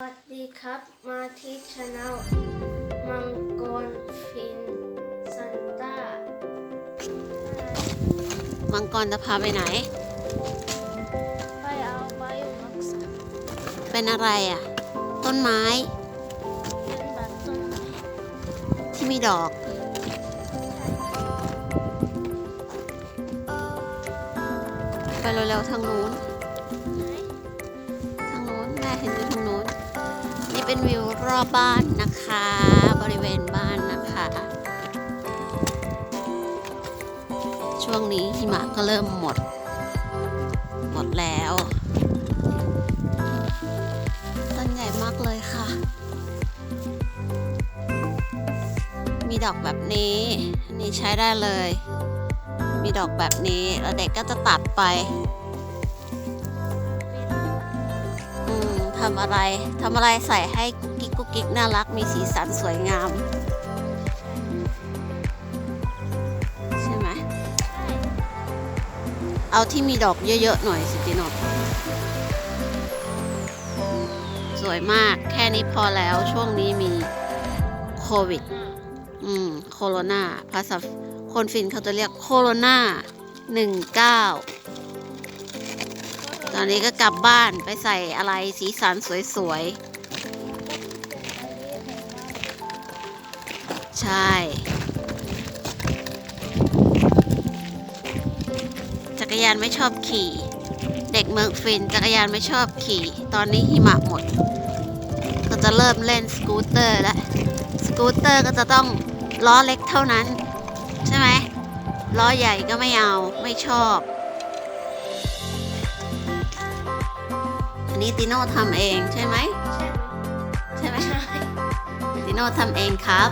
สวัสดีครับมาที่ช anel มังกรฟินซันต้ามังกรจะพาไปไหน ไปเอาใบรักษาเป็นอะไรอะ ต้นไม้ เป็นแบบต้นไม้ที่มีดอกไปเร็วๆทางนู้นไหนทางนู้นแม่เห็นอยู่ทางนู้นนี่ เป็นวิวรอบบ้านนะคะ บริเวณบ้านนะคะ ช่วงนี้หิมะก็เริ่มหมด หมดแล้วต้นใหญ่มากเลยค่ะ มีดอกแบบนี้ นี่ใช้ได้เลย มีดอกแบบนี้แล้วเด็กก็จะตัดไปำอะไรทำอะไรใส่ให้กุ๊กกิ๊กกุ๊กกิ๊กน่ารักมีสีสันสวยงาม ใช่ไหมเอาที่มีดอกเยอะ ๆ หน่อยสิติโนดสวยมากแค่นี้พอแล้วช่วงนี้มีโควิด อืม โคโรนาภาษาคนฟินเขาจะเรียกโคโรนาหนึ่งเก้า อนนี้ก็กลับบ้านไปใส่อะไรสีสันสวยๆ ใช่ จักรยานไม่ชอบขี่ เด็กเมืองฟินจักรยานไม่ชอบขี่ ตอนนี้หิมะหมด ก็จะเริ่มเล่นสกูตเตอร์แล้วสกูตเตอร์ก็จะต้องล้อเล็กเท่านั้น ใช่ไหมล้อใหญ่ก็ไม่เอาไม่ชอบ นนี้ติโน่ทำเองใช่ไหมใช่ไหมใช่ไหมใช่ติโน่ทำเองครับ